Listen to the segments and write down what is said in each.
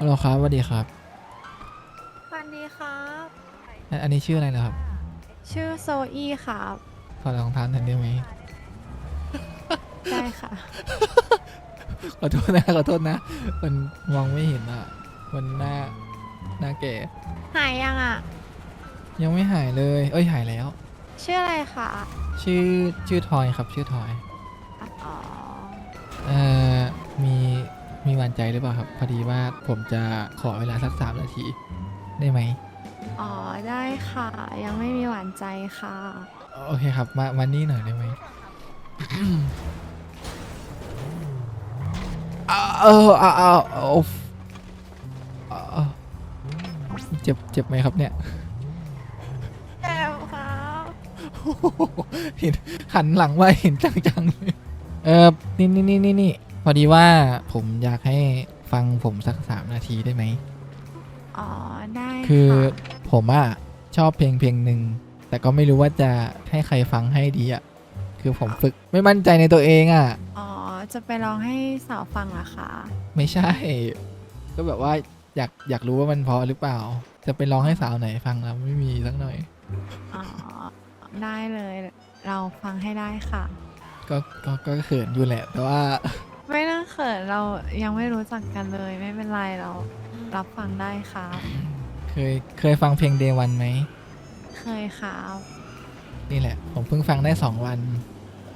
ฮัลโหลครับสวัสดีครับ สวัสดีครับ อันอันนี้ชื่ออะไรนะครับ ชื่อโซอี้ครับ ขอลองทานทันได้ไหมได้ค่ะ ขอโทษนะขอโทษนะ มันมองไม่เห็นอะ มันหน้าหน้าแก่ หายยังอะ ยังไม่หายเลย เอ้ยหายแล้ว ชื่ออะไรคะ ชื่อชื่อทอยครับ ชื่อทอย อ๋อ เอ่อมี มีหวานใจหรือเปล่าครับ พอดีว่าผมจะขอเวลาสักสามนาที ได้ไหม อ๋อได้ค่ะ ยังไม่มีหวานใจค่ะ โอเคครับ มามานี่หน่อยได้ไหมเอาเอาเอาเอาเอาเอาเจ็บเจ็บไหมครับเนี่ย แอบครับเห็นหันหลังมาเห็นจังๆเลยเออนี่นี่นี่นี่นี่ พอดีว่าผมอยากให้ฟังผมสักสามนาทีได้ไหม อ๋อ ได้คือค่ะผมอะชอบเพลงเพลงหนึ่ง แต่ก็ไม่รู้ว่าจะให้ใครฟังให้ดีอะคือผมฝึกไม่มั่นใจในตัวเองอะอ๋อ จะไปร้องให้สาวฟังเหรอคะไม่ใช่ ก็แบบว่าอยากอยากรู้ว่ามันเพอหรือเปล่า จะไปร้องให้สาวไหนฟังแล้วไม่มีสักหน่อย อ๋อ ได้เลย เราฟังให้ได้ค่ะ ก็ก็ก็เขินอยู่แหละ แต่ว่า ไม่ต้องเขินเรายังไม่รู้จักกันเลย ไม่เป็นไรเรารับฟังได้ครับ เคยเคยฟังเพลง Day One ไหม เคยครับ นี่แหละ ผมเพิ่งฟังได้สองวัน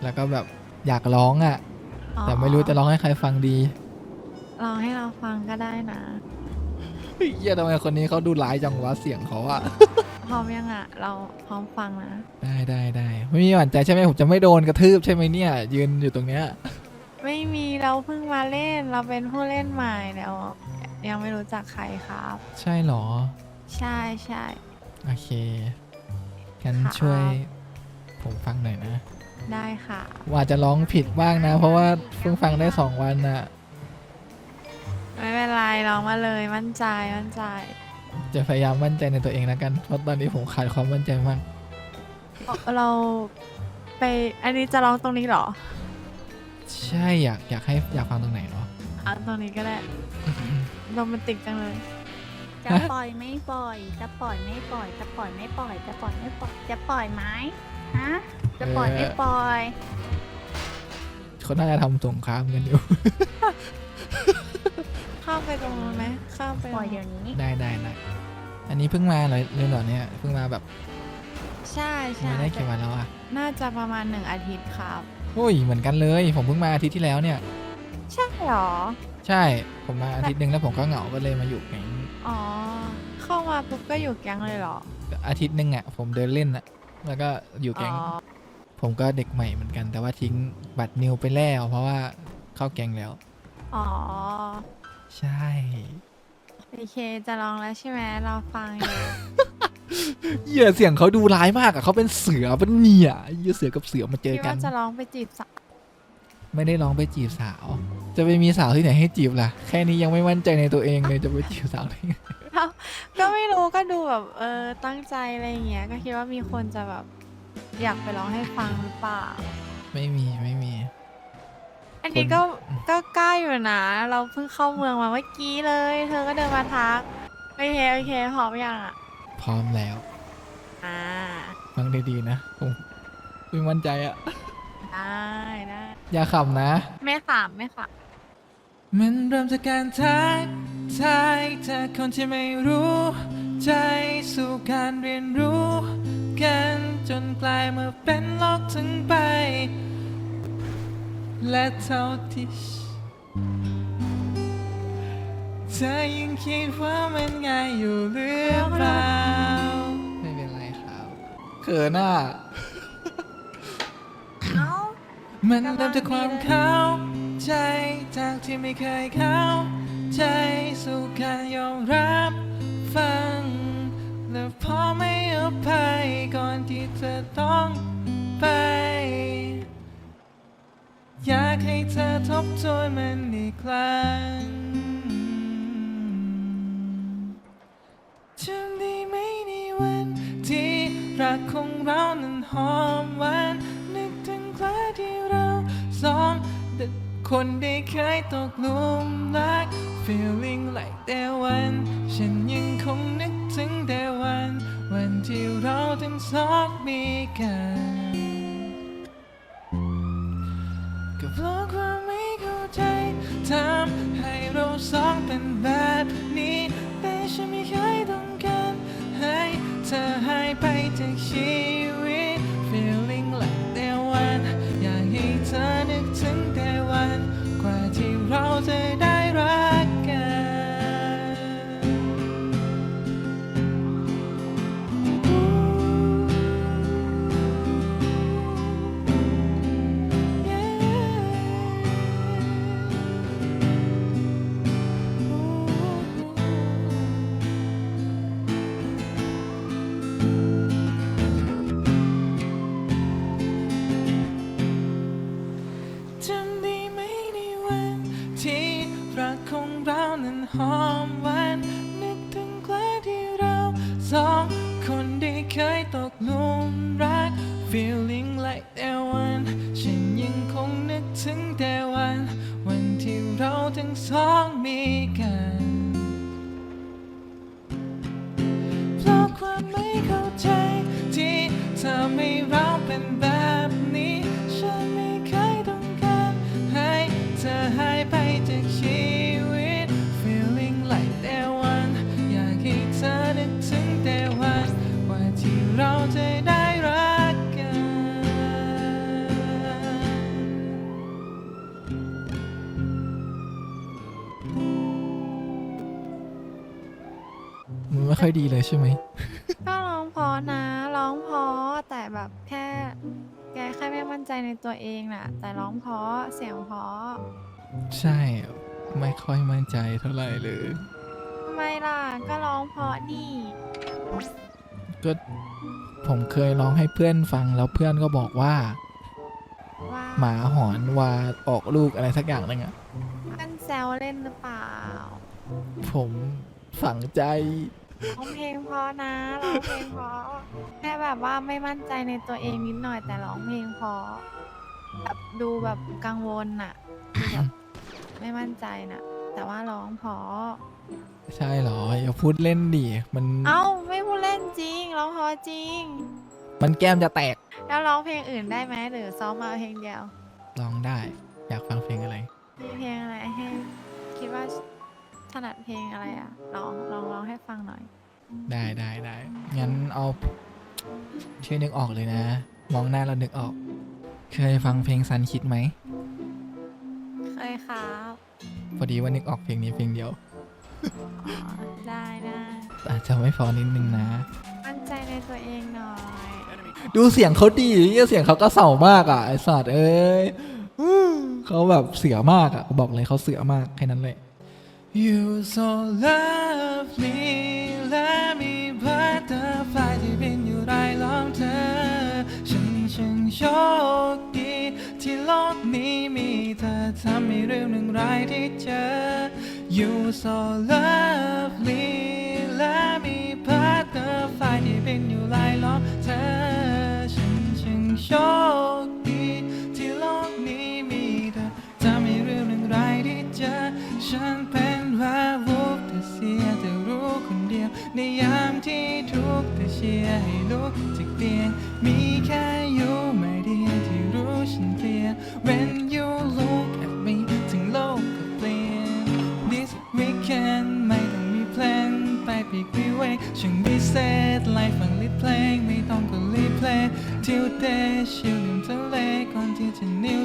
แล้วก็แบบอยากร้องอะ่ะ อ๋อ แต่ไม่รู้จะร้องให้ใครฟังดีลองให้เราฟังก็ได้นะเฮ้ยเหี้ยทำไมคนนี้เขาดูร้ายจังวะเสียงเขาอะ พร้อมยังอะ เราพร้อมฟังนะได้ได้ได้ไม่มีหวั่นใจใช่ไหมผมจะไม่โดนกระทืบใช่ไหมเนี่ย ยืนอยู่ตรงเนี้ย ไม่มีเราเพิ่งมาเล่น เราเป็นผู้เล่นใหม่เดี๋ยวยังไม่รู้จักใครครับ ใช่เหรอ ใช่ใช่ โอเค งั้นครับ ช่วย ผมฟังหน่อยนะ ได้ค่ะ ว่าจะร้องผิดบ้างนะ เพราะว่าเพิ่งฟังได้สองวันอะไม่เป็นไรลองมาเลยมั่นใจมั่นใจ จะพยายามมั่นใจในตัวเองแล้วกัน เพราะตอนนี้ผมขาดความมั่นใจมาก เราไปอันนี้จะร้องตรงนี้เหรอ ใช่อยากอยากให้อยากฟังตรงไหนเหรอเอาตรงนี้ก็ได้โรแมนติกจังเลย จะปล่อยไม่ปล่อย จะปล่อยไม่ปล่อย จะปล่อยไม่ปล่อย จะปล่อยไม่ปล่อย จะปล่อยไหมฮะ จะปล่อยไม่ปล่อย เขาน่าจะทำสงครามกันอยู่ ข้ามไปตรงนู้นไหมข้ามไปปล่อยเดี๋ยวนี้ ได้ได้ได้อันนี้เพิ่งมาเลยเลยเหรอเนี่ยเพิ่งมาแบบใช่ใช่มาได้กี่วันแล้วอะ น่าจะประมาณหนึ่งอาทิตย์ครับ โอ้ยเหมือนกันเลย ผมเพิ่งมาอาทิตย์ที่แล้วเนี่ย ใช่เหรอ ใช่ผมมาอาทิตย์หนึ่งแล้วผมก็เหงาก็เลยมาอยู่แก๊งอ๋อ เข้ามาปุ๊บก็อยู่แก๊งเลยเหรอ อาทิตย์หนึ่งอะ ผมเดินเล่นอะ แล้วก็อยู่อ๋แก๊งอผมก็เด็กใหม่เหมือนกัน แต่ว่าทิ้งบัตรนิวไปแล้ว เพราะว่าเข้าแก๊งแล้ว อ๋อ ใช่ โอเค จะลองแล้วใช่ไหมเราฟังอยู่ เหี้ยเสียงเขาดูร้ายมากอะเขาเป็นเสือเป็นเหนี่ยเหี้ยเสือกับเสือมาเจอคิดกันว่าจะร้องไปจีบสาวไม่ได้ร้องไปจีบสาว จะไปมีสาวที่ไหนให้จีบล่ะ แค่นี้ยังไม่มั่นใจในตัวเองเลยจะไปจีบสาวได้ไงก็ไม่รู้ก็ดูแบบเออตั้งใจอะไรอย่างเงี้ยก็คิดว่ามีคนจะแบบอยากไปร้องให้ฟังหรือเปล่า ไม่มีไม่มี อันนี้ก็ก็กล้าอยู่นะ เราเพิ่งเข้าเมืองมาเมื่อกี้เลย เธอก็เดินมาทักโอเคโอเคพร้อมยังอะ พร้อมแล้วอ่าฟังดีๆนะผมไม่มั่นใจอะได้ได้อย่าขำนะไม่ขำไม่ขมันเริ่มจากการทักทายจากคนที่ไม่รู้ ใจสู่การเรียนรู้ กันจนกลายมาเป็นโลกทั้งใบ และเท่าที่ เธอยังคิดว่ามันง่ายอยู่หรือเปล่า ไม่เป็นไรครับเขินอะ เอ้า มันเริ่มจากความเข้าใจจากที่ไม่เคยเข้าใจสู่การยอมรับฟัง และพอไม่อภัยก่อนที่เธอต้องไป อยากให้เธอทบทวนมันอีกครั้ง รักของเรานั้นหอมหวานนึกถึงคราที่เราสองแต่คนได้เคยตกหลุมรัก feeling like that one ฉันยังคงนึกถึงแต่วัน วันที่เราทั้งสองมีกันก็เพราะความไม่เข้าใจทำให้เราสองเป็นแบบนี้แต่ฉันไม่เคยต้อง ให้เธอหายไปจากชีวิต ไม่เข้าใจ ที่ทำให้เราเป็นแบบนี้ ฉันไม่เคยต้องการให้เธอหายไปจากชีวิต feeling like that one อยากให้เธอนึกถึงแต่วันว่าที่เราจะได้รักกัน มันไม่ค่อยดีเลยใช่ไหม ม่มั่นใจในตัวเองน่ะ แต่ร้องเพอเสียงเพอใช่ ไม่ค่อยมั่นใจเท่าไหร่เลย ทำไมล่ะก็ร้องเพอนี่ก็ผมเคยร้องให้เพื่อนฟังแล้วเพื่อนก็บอกว่า ว่าหมาหอนวาออกลูกอะไรสักอย่างหนึงอะมันแซวเล่นหรือเปล่า ผมฝังใจ ร้องเพลงเพอนะร้องเพลงเพอแค่แบบว่าไม่มั่นใจในตัวเองนิดหน่อยแต่ร้องเพลงเพอแบบดูแบบกังวลน่ะดูแบบไม่มั่นใจน่ะ แต่ว่าร้องเพอใช่เหรออย่าพูดเล่นดิมันเอ้าไม่พูดเล่นจริงร้องเพอจริง มันแก้มจะแตกแล้วร้องเพลงอื่นได้ไหมหรือซ้อมมาเพลงเดียวร้องได้ อยากฟังเพลงอะไร มีเพลงอะไรให้คิดว่าถนัดเพลงอะไรอะลองลองร้องให้ฟังหน่อย ได้ได้ได้งั้นเอาช่วยนึกออกเลยนะ มองหน้าเรานึกออก เคยฟังเพลงซันคิดไหม เคยครับพอดีว่านึกออกเพลงนี้เพลงเดียว อ๋อได้ได้อาจจะไม่พอนิดนึงนะ มั่นใจในตัวเองหน่อย ดูเสียงเขาดีเหี้ยเสียงเขาก็เศร้ามากอะไอสัตว์เอ้ยอื้อเขาแบบเสือมากอะ บอกเลยเขาเสือมากแค่นั้นเลย You so lovely Let me butterfly ที่บินอยู่รายล้อมเธอ ฉันช่างโชคดีที่โลกนี้มีเธอทำให้เรื่องหนึ่งร้ายที่เจอ You so lovely Let me butterfly ที่บินอยู่รายล้อมเธอ ฉันช่างโชคดีที่โลกนี้มีเธอทำให้เรื่องหนึ่งร้ายที่เจอ ฉันเป็นว่าวูบแต่เสียแต่รู้คนเดียว ในยามที่ทุกข์แต่เชียร์ให้ลุกจากเตียง มีแค่อยู่ไม่เดียวที่รู้ฉันเพลีย When you look at me ถึงโลกก็เปลี่ยน This weekend ไม่ต้องมีแพลนไปปีกวิเวกช่างพิเศษไลฟ์ฟังลิดเพลง ไม่ต้องกดรีเพลย์ทิวเดย์ชิลลืมทะเลก่อนที่จะนิว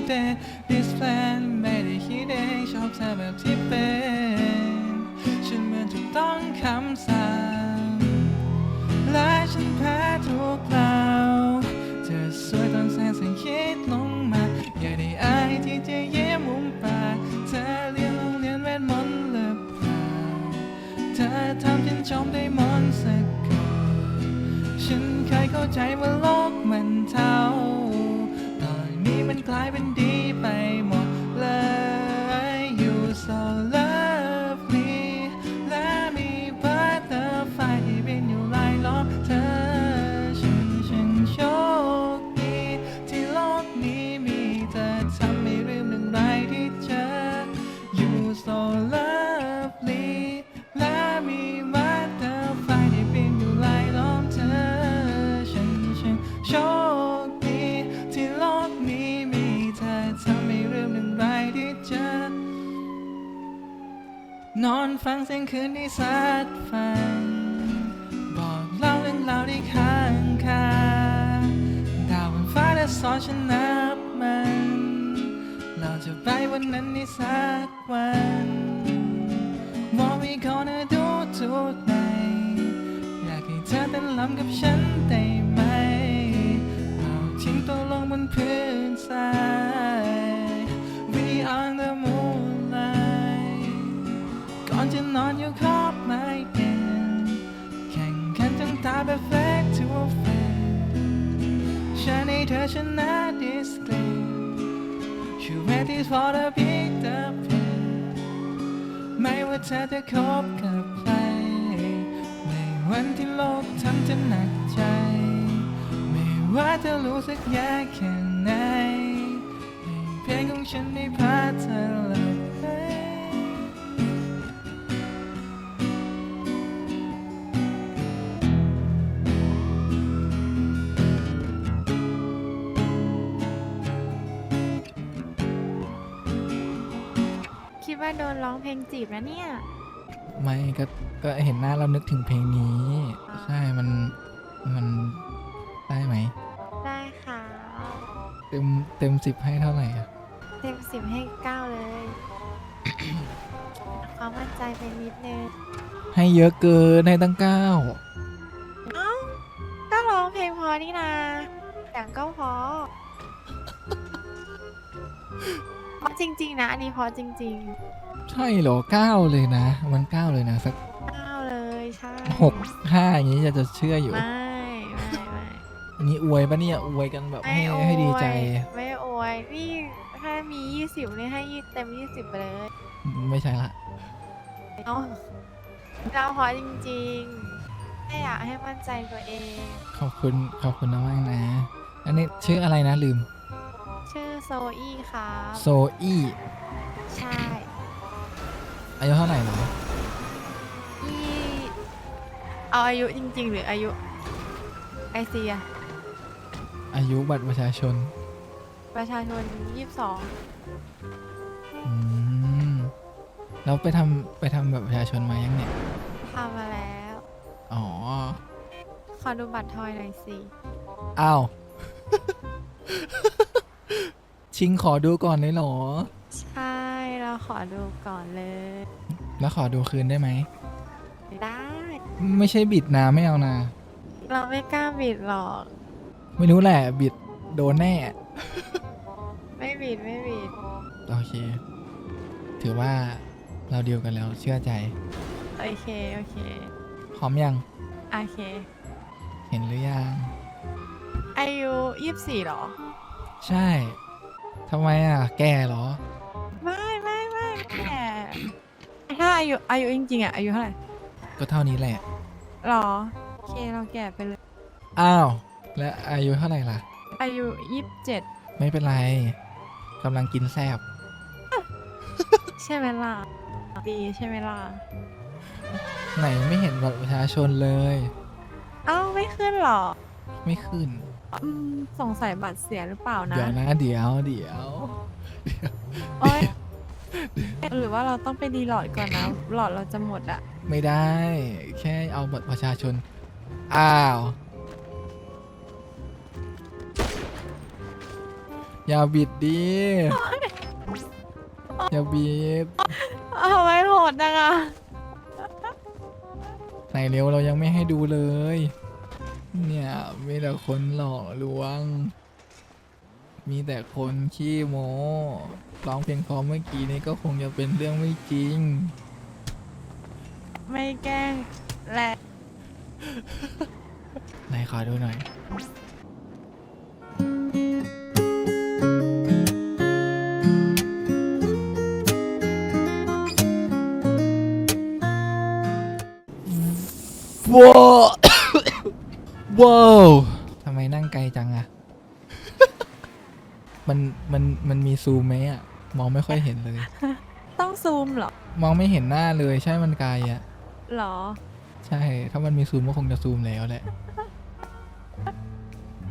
สัดฟัน บอกเล่าเรื่องราวที่ค้างคาดาวบนฟ้าและสอนฉันนับมัน เราจะไปวันนั้นในสักวั แบบ fake to a fan ฉันให้เธอชนะ this game You ready for the big the pen ไม่ว่าเธอจะคบกับใคร ในวันที่โลกทำจะหนักใจ ไม่ว่าจะรู้สึกยากแค่ไหนเพลงของฉันได้พาเธอหลับ เพลงจีบแล้วเนี่ย ไม่ก็ก็เห็นหน้าเรานึกถึงเพลงนี้อ่าใช่มันมันได้ไหม ได้ค่ะเต็มเต็มสิบให้เท่าไหร่อะเต็มสิบให้เก้าเลยความมั่นใจไปนิดนึงให้เยอะเกินให้ตั้งเก้าเอ้าก็ร้องเพลงพอนี่นาเสียงก็พอเพราะจริง ๆ นะ อันนี้เพอจริง ใช่เหรอเก้าเลยนะ มันเก้าเลยนะสักๆเก้าเลยใช่หกห้าอย่างนี้จะจะเชื่ออยู่ ไม่ไม่ไม่อันนี้อวยปะเนี่ยอวยกันแบบไม่ให้โอยให้ดีใจไม่โอยนี่ถ้ามียี่สิบนี่ให้ยี่เต็มยี่สิบไปเลยไม่ใช่ละเอาเราพอจริงๆไม่อยากให้มั่นใจตัวเอง ขอบคุณขอบคุณมากๆนะ อันนี้ชื่ออะไรนะลืม ชื่อโซอี้ครับโซอี้ใช่ อายุเท่าไหร่เหรออี้เอาอายุจริง ๆ หรืออายุไอเซียอายุบัตรประชาชนประชาชนยี่สิบสองอืมเราไปทำไปทำแบบประชาชนมายังเนี่ยทำมาแล้ว อ๋อขอดูบัตรทอยหน่อยสิอ้าว ชิงขอดูก่อนเลยเหรอ ใช่เราข อดูก่อนเลย แล้วขอดูคืนได้ไหม ได้ ไม่ใช่บิดนะไม่เอานะ เราไม่กล้าบิดหรอก ไม่รู้แหละบิดโดนแน่ ไม่บิดไม่บิด โอเค ถือว่าเราเดียวกันแล้วเชื่อใจ โอเค โอเค พร้อมยัง โอเค เห็นหรือยัง อายุยี่สิบสี่หรอ ใช่ทำไมอะ แก่เหรอไม่ไม่ไม่ แก่ถ้าอายุอายุจริงๆอะอายุเท่าไหร่ก็เท่านี้แหละ หรอ โอเคเราแก่ไปเลย อ้าว แล้วอายุเท่าไหร่ล่ะ อายุยี่สิบเจ็ดไม่เป็นไรกำลังกินแซบใช่ไหมล่ะดีใช่ไหมล่ะไหนไม่เห็นบัตรประชาชนเลย เอ้าไม่ขึ้นหรอไม่ขึ้น อืมสงสัยบัตรเสียหรือเปล่านะ เดี๋ยวนะ เดี๋ยวเดี๋ยว โอ๊ย หรือว่าเราต้องไปดีหลอดก่อนนะ หลอดเราจะหมดอะไม่ได้ แค่เอาบัตรประชาชน อ้าว อย่าบิดดิ อย่าบิดเอาไว้โหดจังอะไหนเร็วเรายังไม่ให้ดูเลย เนี่ยมีแต่คนหลอกลวง มีแต่คนขี้โม้ร้องเพลงเพอเมื่อกี้นี้ก็คงจะเป็นเรื่องไม่จริง ไม่แกล้งแหละ ไหนขอดูหน่อย มันมันมีซูมไหมอะมองไม่ค่อยเห็นเลย ต้องซูมเหรอมองไม่เห็นหน้าเลยใช่มันไกลอะเหรอใช่ ถ้ามันมีซูมก็คงจะซูมแล้วแหละ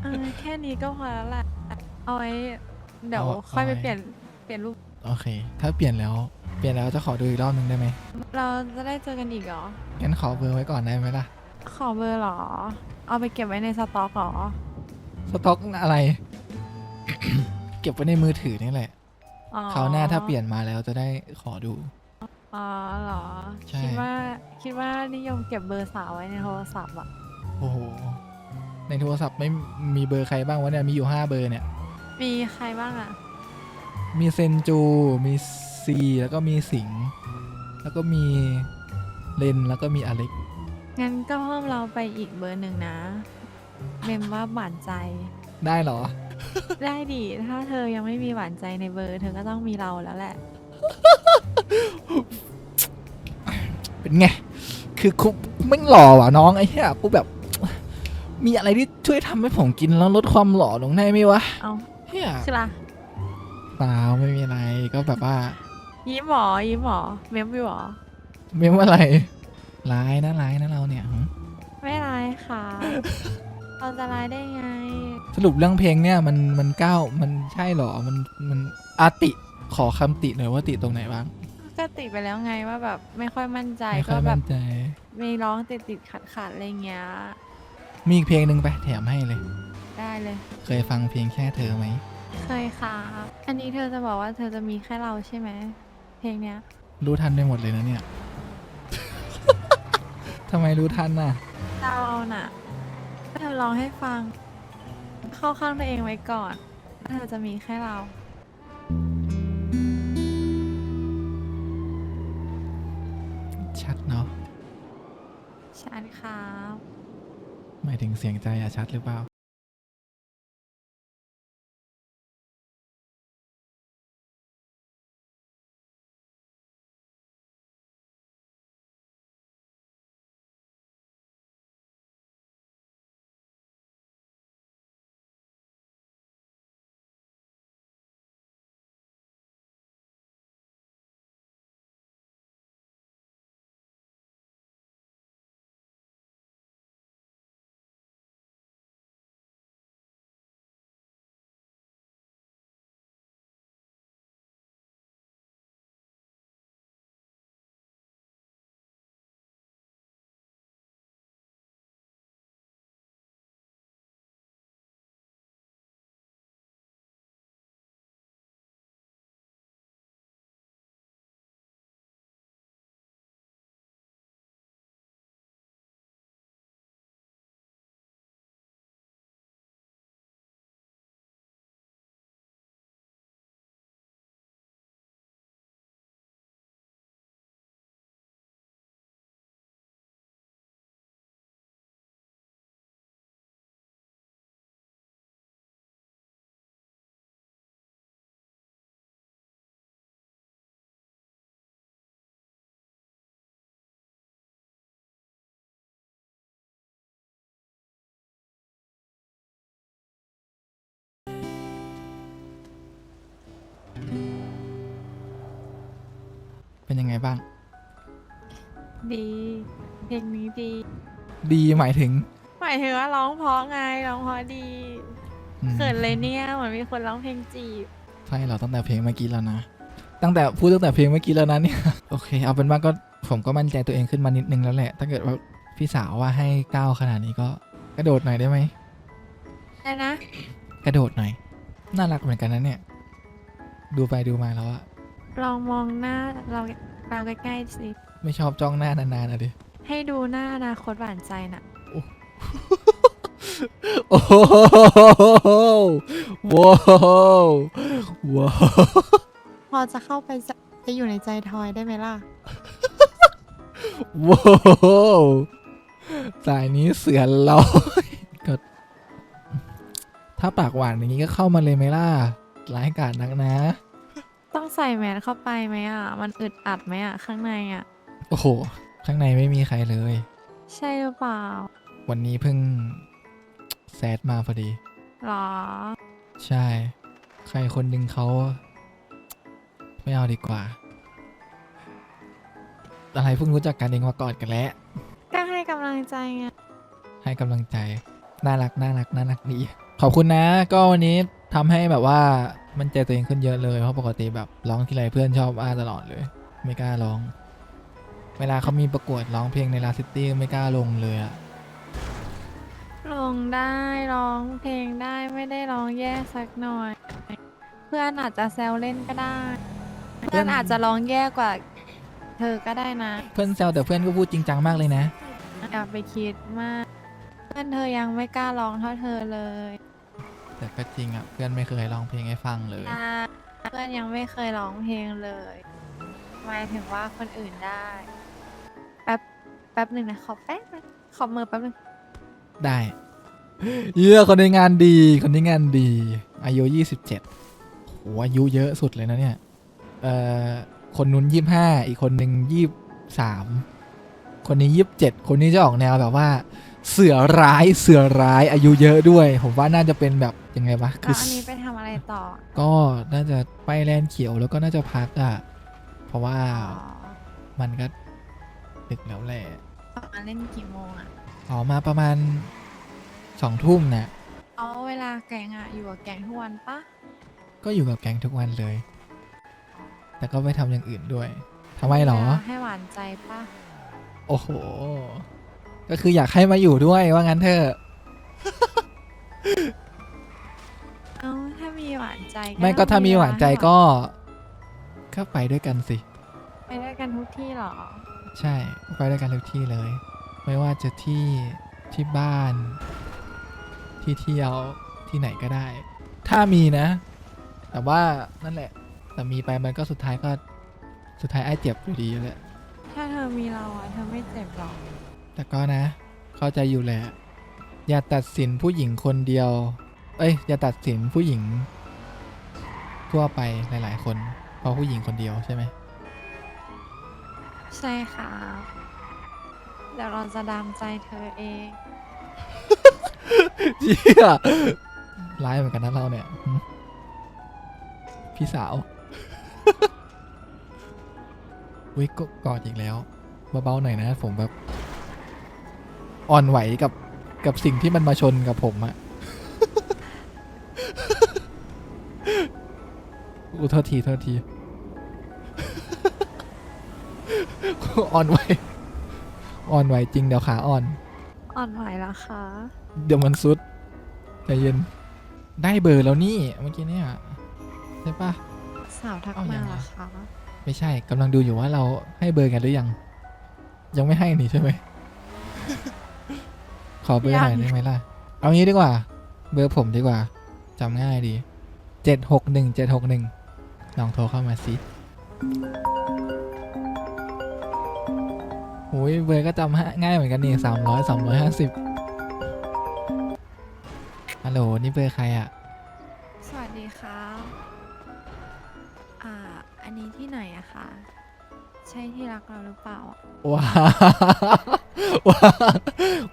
เออแค่นี้ก็พอแล้วแหละเอาไว้เดี๋ยวเอาค่อยไปเอาไว้ เปลี่ยนเปลี่ยนรูปโอเค ถ้าเปลี่ยนแล้ว เปลี่ยนแล้วจะขอดูอีกรอบหนึ่งได้ไหมเราจะได้เจอกันอีกเหรองั้นขอเบอร์ไว้ก่อนได้ไหมล่ะ ขอเบอร์เหรอ เอาไปเก็บไว้ในสต็อกเหรอ สต็อกอะไร เก็บไว้ในมือถือนี่แหละอ๋อคราวหน้าถ้าเปลี่ยนมาแล้วจะได้ขอดู อ๋อเหรอ ใช่ คิดว่าคิดว่านิยมเก็บเบอร์สาวไว้ในโทรศัพท์อะ โอ้โห ในโทรศัพท์ไม่มีเบอร์ใครบ้างวะเนี่ย มีอยู่ห้าเบอร์เนี่ย มีใครบ้างอะ มีเซนจู มีซีแล้วก็มีสิงห์แล้วก็มีเลนแล้วก็มีอเล็ก งั้นก็เพิ่มเราไปอีกเบอร์หนึ่งนะ เมมว่าหวานใจ ได้เหรอ ได้ดิ ถ้าเธอยังไม่มีหวานใจในเบอร์ เธอก็ต้องมีเราแล้วแหละ เป็นไง คือคุไม่งหล่อว่ะน้องไอ้เหี้ยกูแบบ มีอะไรที่ช่วยทำให้ผมกินแล้วลดความหล่อลงได้ไหมวะเอาเฮียคือละเปล่าไม่มีอะไรก็แบบว่า ยิ้มหมอยิ้มหมอเมมอยู่หรอ เมมว่าอะไร ร้ายนะร้ายนะเราเนี่ยหึไม่ร้ายค่ะ เราจะร้ายได้ไง สรุปเรื่องเพลงเนี่ยมันมันก้าวมันใช่เหรอ มันมันอาติขอคำติหน่อยว่าติตรงไหนบ้างก็ติดไปแล้วไงว่าแบบไม่ค่อยมั่นใจไม่ค่ก็อยแบมั่บนใจ มีร้องติดติดขัดขัดๆอะไรเงี้ย มีอีกเพลงหนึ่งไปแถมให้เลย ได้เลย เคยฟังเพลงแค่เธอไหม เคยค่ะ อันนี้เธอจะบอกว่าเธอจะมีแค่เราใช่ไหม เพลงเนี้ย รู้ทันไปหมดเลยนะเนี่ย ทำไมรู้ทันน่ะ เราเอาน่ะ เธอร้องให้ฟัง เข้าข้างตัวเองไว้ก่อนว่าเธอจะมีแค่เรา ชัดเนาะชันครับ หมายถึงเสียงใจอะชัดหรือเปล่า เป็นยังไงบ้าง ดีเพลงนี้ดี ดีหมายถึงหมายถึงว่าร้องเพราะไงร้องเพราะดีอืมเขินเลยเนี่ยเหมือนมีคนร้องเพลงจีบ ใช่เราตั้งแต่เพลงเมื่อกี้แล้วนะ ตั้งแต่พูดตั้งแต่เพลงเมื่อกี้แล้วนะเนี่ย โอเค เอาเป็นว่าก็ผมก็มั่นใจตัวเองขึ้นมานิดนึงแล้วแหละ ถ้าเกิดว่าพี่สาวว่าให้ก้าวขนาดนี้ก็กระโดดหน่อยได้ไหม ได้นะ กระโดดหน่อย น่ารักเหมือนกันนะเนี่ย ดูไปดูมาแล้วอะ ลองมองหน้าเราเราใกล้ๆสิ ไม่ชอบจ้องหน้านานๆนะดิ ให้ดูหน้าอนาคตหวานใจน่ะ โอ้โหว้าวว้าวพอจะเข้าไปจะไปอยู่ในใจทอยได้ไหมล่ะ ว้าวสายนี้เสือลอยก็ถ้าปากหวานอย่างนี้ก็เข้ามาเลยไหมล่ะร้ายกาจนักนะ ต้องใส่แมสเข้าไปไหมอะ มันอึดอัดไหมอะ ข้างในอะ โอ้โห ข้างในไม่มีใครเลย ใช่หรือเปล่าวันนี้เพิ่งแซดมาพอดี หรอ ใช่ ใครคนหนึ่งเขา ไม่เอาดีกว่า อะไรเพิ่งรู้จักกันเองมากอดกันแล้ว ก็ให้กำลังใจไง ให้กำลังใจ น่ารักน่ารักน่ารักดี ขอบคุณนะ ก็วันนี้ ทำให้แบบว่ามันใจตัวเองขึ้นเยอะเลยเพราะปกติแบบร้องทีไรเพื่อนชอบว่าตลอดเลย ไม่กล้าร้อง เวลาเขามีประกวดร้องเพลงในลาซิตี้ไม่กล้าลงเลยอะลงได้ร้องเพลงได้ไม่ได้ร้องแย่สักหน่อย เพื่อนอาจจะแซวเล่นก็ได้ เพื่อนอาจจะร้องแย่กว่า เธอก็ได้นะเพื่อนแซวแต่เพื่อนก็พูดจริงจังมากเลยนะอย่าไปคิดมาก เพื่อนเธอยังไม่กล้าร้องเท่าเธอเลย แต่ก็จริงอะเพื่อนไม่เคยร้องเพลงให้ฟังเลย อ่าเพื่อนยังไม่เคยร้องเพลงเลยหมายถึงว่าคนอื่นได้ แป๊บแป๊บหนึ่งนะขอแป๊บนึงขอมือแป๊บหนึงได้ เยี่ยคนในงานดีคนในงานดี อายุยี่สิบเจ็ดโหอายุเยอะสุดเลยนะเนี่ย เอ่อคนนู้นยี่ห้าอีกคนหนึ่งยี่สามคนนี้ยี่สิบเจ็ดคนนี้จะออกแนวแบบว่า เสือร้ายเสือร้ายอายุเยอะด้วย ผมว่าน่าจะเป็นแบบ ยังไงวะแล้คือวอันนี้ไปทำอะไรต่อก็น่าจะไปแลนด์เขียวแล้วก็น่าจะพักอะเพราะว่าอ๋อมันก็ดึกแล้วแหละออกมาเล่นกี่โมงอะออกมาประมาณสองทุ่มนะเอาเวลาแกงอะอยู่กับแกงทุกวันปะก็อยู่กับแก๊งทุกวันเลย แต่ก็ไปทำอย่างอื่นด้วยทำไมหรอ เวลาให้หวานใจปะโอ้โห ก็คืออยากให้มาอยู่ด้วยว่างั้นเถอะ ใจไม่ก็ต้องถ้ามีหวานใจเวลก็ก็ไปด้วยกันสิให้หวานไปด้วยกันทุกที่เหรอ ใช่ไปด้วยกันทุกที่เลย ไม่ว่าจะที่ที่บ้าน ที่เที่ยวที่ไหนก็ได้ ถ้ามีนะ แต่ว่านั่นแหละ แต่มีไปมันก็สุดท้ายก็สุดท้ายไอ้เจ็บอยู่ดีแหละถ้าเธอมีเราอะเธอไม่เจ็บหรอก แต่ก็นะ เข้าใจอยู่แหละ อย่าตัดสินผู้หญิงคนเดียว เอ้ย อย่าตัดสินผู้หญิง ทั่วไปหลาย ๆ คน เพราะผู้หญิงคนเดียวใช่ไหมใช่ค่ะเดี๋ยวเราจะดามใจเธอเองเชี่ยร้ายเหมือนกันนะเราเนี่ยหึพี่สาว อุ้ยก็กอดอีกแล้วเบาๆหน่อยนะผมแบบ อ่อนไหวกับกับสิ่งที่มันมาชนกับผมอะ อุยโทษทีโทษทีอ่อนไหวอ่อนไหวจริงเดี๋ยวขาอ่อน อ่อนไหวแล้วคะเดี๋ยวมันซุดใจเย็น ได้เบอร์แล้วนี่เมื่อกี้เนี่ยใช่ปะ สาวทักเอามายังเหรอวะคะไม่ใช่กำลังดูอยู่ว่าเราให้เบอร์กันหรือยัง ยังไม่ให้นี่ใช่ไหม ขอเบอร์หน่อยได้ไหมล่ะ เอางี้ดีกว่า เบอร์ผมดีกว่าจำง่ายดีเจ็ดหกหนึ่งเจ็ดหกหนึ่ง ลองโทรเข้ามาสิโอ้ยเบอร์ก็จำง่ายเหมือนกันนี่สามร้อยสามร้อยห้าสิบฮัลโหลนี่เบอร์ใครอะสวัสดีครับอ่า อันนี้ที่ไหนอะคะ ใช่ที่รักเราหรือเปล่าอะว้าวว้าว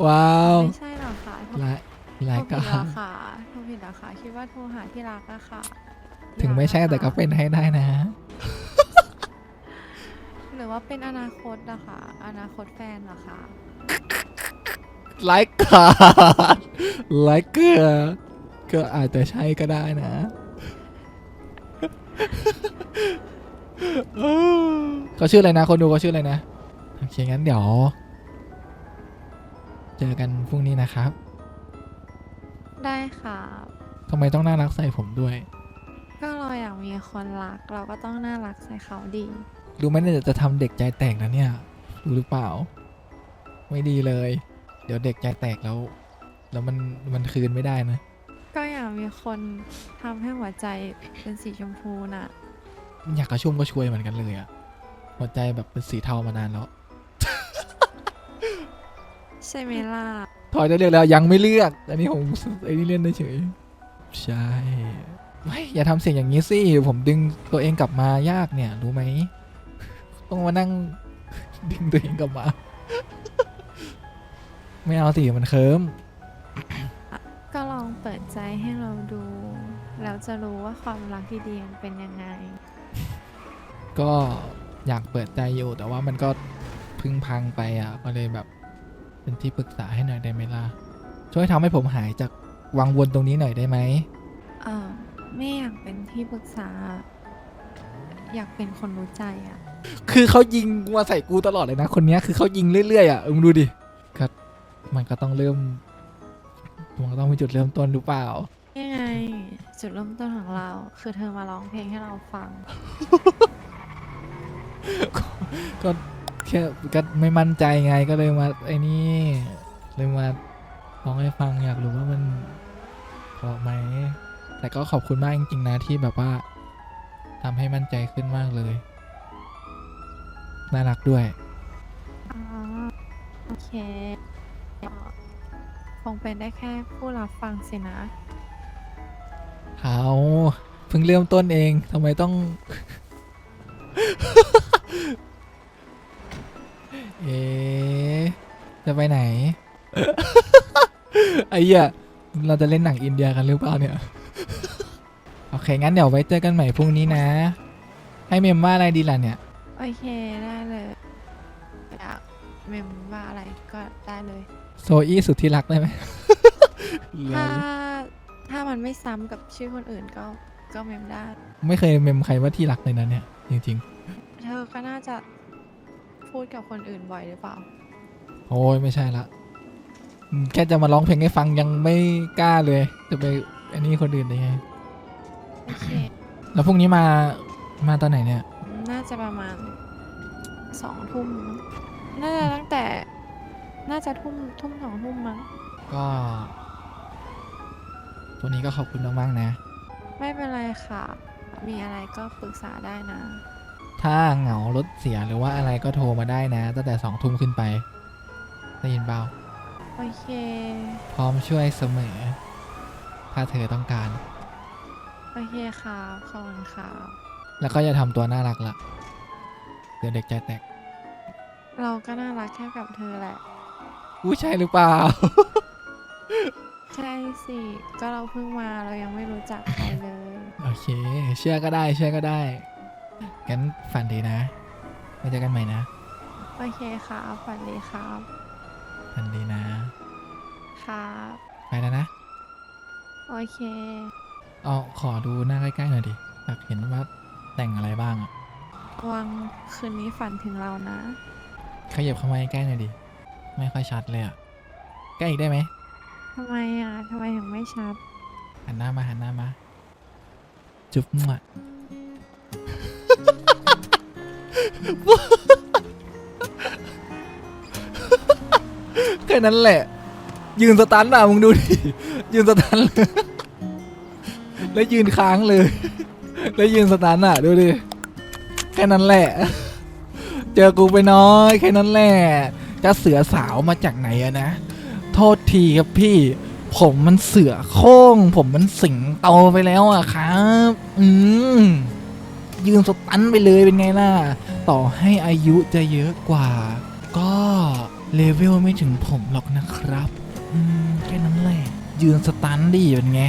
ว้าวไม่ใช่หรอคะโทรรายโทรรายผิดกาเหรรอคะโทรผิดเหรอคะคิดว่าโทรหาที่รักอะค่ะ ถึงไม่ใช่แต่ก็เป็นให้ได้นะ หรือว่าเป็นอนาคตอะคะอนาคตแฟนเหรอคะไลค์การ์ดไลค์เกอร์ก็อาจจะใช่ก็ได้นะเขาชื่ออะไรนะ คนดูเขาชื่ออะไรนะ โอเค งั้นเดี๋ยว เจอกันพรุ่งนี้นะครับ ได้ค่ะทำไมต้องน่ารักใส่ผมด้วย ก็เราอยากมีคนรัก เราก็ต้องน่ารักใส่เขาดี รู้ไหมเนี่ยจะทำเด็กใจแตกนะเนี่ยรู้หรือเปล่า ไม่ดีเลย เดี๋ยวเด็กใจแตกแล้ว แล้วมันมันคืนไม่ได้นะ ก็อยากมีคนทำให้หัวใจเป็นสีชมพูน่ะ อยากกระชุ่มก็ช่วยเหมือนกันเลยอะหัวใจแบบเป็นสีเทามานานแล้วใช่ไหมล่ะถอยจะเลือกแล้วยังไม่เลือก อันนี้ผมไอ้นี่เล่นได้เฉยใช่ ไม่อย่าทำเสียงอย่างนี้สิ ผมดึงตัวเองกลับมายากเนี่ย รู้ไหม ต้องมานั่ง ดึงตัวเองกลับมา ไม่เอาสิมันเคิมก็ลองเปิดใจให้เราดูแล้วจะรู้ว่าความรักที่ดีมันเป็นยังไง ก็อยากเปิดใจอยู่ แต่ว่ามันก็เพึ่งพังไปอะ ก็เลยแบบ เป็นที่ปรึกษาให้หน่อยได้ไหมล่ะ ช่วยทำให้ผมหายจากวังวนตรงนี้หน่อยได้ไหมเออ ไม่อยากเป็นที่ปรึกษา อยากเป็นคนรู้ใจอะคือเขายิงมาใส่กูตลอดเลยนะ คนเนี้ยคือเขายิงเรื่อยๆอะเออมึงดูดิก็มันก็ต้องเริ่มมันก็ต้องมีจุดเริ่มต้นหรือเปล่า ยังไง จุดเริ่มต้นของเรา คือเธอมาร้องเพลงให้เราฟัง ก็แค่ก็ไม่มั่นใจไงก็เลยมาไอ้นี่เลยมาร้องให้ฟังอยากรู้ว่ามันเพราะไหม แต่ก็ขอบคุณมากจริงๆนะที่แบบว่าทำให้มั่นใจขึ้นมากเลย น่ารักด้วย อ๋อโอเคก็คงเป็นได้แค่ผู้รับฟังสินะ เอาเพิ่งเริ่มต้นเองทำไมต้อง เอ๊ะจะไปไหน ไอ้เหี้ยเราจะเล่นหนังอินเดียกันหรือเปล่าเนี่ย โอเค งั้นเดี๋ยวไว้เจอกันใหม่พรุ่งนี้นะ ให้เมมว่าอะไรดีล่ะเนี่ย โอเคได้เลยอยากเมมว่าอะไรก็ได้เลย โซอี้สุดที่รักได้ไหม ถ้าถ้ามันไม่ซ้ำกับชื่อคนอื่นก็ก็เมมได้ ไม่เคยเมมใครว่าที่รักเลยนะเนี่ย จริงเธอก็น่าจะพูดกับคนอื่นบ่อยหรือเปล่า ๆ โอ้ยไม่ใช่ละอืมแค่จะมาร้องเพลงให้ฟังยังไม่กล้าเลย จะไปอันนี้คนอื่นได้ไง โอเค แล้วพรุ่งนี้มามาตอนไหนเนี่ย น่าจะประมาณสองทุ่มมั้งน่าจะตั้งแต่ น่าจะทุ่มทุ่มสองทุ่มมั้ง ก็วันนี้ก็ขอบคุณมากๆนะ ไม่เป็นไรค่ะ มีอะไรก็ปรึกษาได้นะ ถ้าเหงารถเสียหรือว่าอะไรก็โทรมาได้นะตั้งแต่สองทุ่มขึ้นไปได้ยินเปล่าโอเค พร้อมช่วยเสมอ ถ้าเธอต้องการ โอเคค่ะขอบคุณค่ะแล้วก็อย่าทำตัวน่ารักละเดี๋ยวเด็กใจแตกเราก็น่ารักแค่กับเธอแหละ อู้ใช่หรือเปล่า ใช่สิ ก็เราเพิ่งมาเรายังไม่รู้จักใครเลย โอเค เชื่อก็ได้ เชื่อก็ได้งั้นฝันดีนะไว้เจอกันใหม่นะโอเคค่ะฝันดีครับฝันดีนะ ครับ ไปแล้วนะ โอเค เอาขอดูหน้าใกล้ๆหน่อยดิอยากเห็นว่าแต่งอะไรบ้างอะวังคืนนี้ฝันถึงเรานะ ขยับเข้ามาใกล้ๆหน่อยดิไม่ค่อยชัดเลยอะใกล้อีกได้ไหมทำไมอะทำไมถึงไม่ชัด หันหน้ามาหันหน้ามา จุ๊บมั่วแค่นั้นแหละ ยืนสตันอะมึงดูดิยืนสตันเลย แล้วยืนค้างเลย แล้วยืนสตันอะ ดูดิ แค่นั้นแหละ เจอกูไปน้อย แค่นั้นแหละ จะเสือสาวมาจากไหนอะนะ โทษทีครับพี่ ผมมันเสือโคร่งผมมันสิงโตไปแล้วอะครับ อืม ยืนสตันไปเลยเป็นไงล่ะ ต่อให้อายุจะเยอะกว่า ก็เลเวลไม่ถึงผมหรอกนะครับ อืม แค่นั้นแหละ ยืนสตันดีเป็นไง